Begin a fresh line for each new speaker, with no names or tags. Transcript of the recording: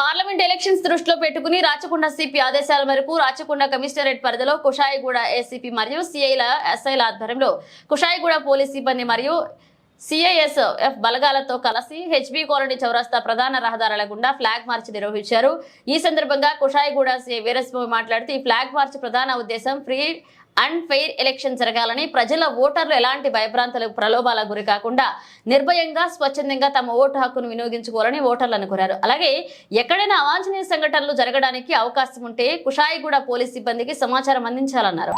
Parliament elections దృష్టిలో పెట్టుకుని Rachakonda CP ఆదేశాల మేరకు రాచకొండ కమిషనరేట్ పరిధిలో కుషాయిగూడ ఏసీపీ మరియు సిఐల ఎస్ఐల ఆధ్వర్యంలో కుషాయిగూడ పోలీస్ సిబ్బంది మరియు సిఐఎస్ ఎఫ్ బలగాలతో కలిసి హెచ్బి కాలనీ చౌరస్తా ప్రధాన రహదారుల గుండా ఫ్లాగ్ మార్చ్ నిర్వహించారు. ఈ సందర్భంగా కుషాయిగూడ సిఐ వీరస్వామి మాట్లాడుతూ ఈ ఫ్లాగ్ మార్చ్ ప్రధాన ఉద్దేశం ఫ్రీ అండ్ ఫెయిర్ ఎలక్షన్ జరగాలని ప్రజల ఓటర్లు ఎలాంటి భయభ్రాంతులకు ప్రలోభాలకు గురి కాకుండా నిర్భయంగా స్వచ్ఛందంగా తమ ఓటు హక్కును వినియోగించుకోవాలని ఓటర్లను కోరారు. అలాగే ఎక్కడైనా అవాంఛనీయ సంఘటనలు జరగడానికి అవకాశం ఉంటే కుషాయిగూడ పోలీస్ సిబ్బందికి సమాచారం అందించాలన్నారు.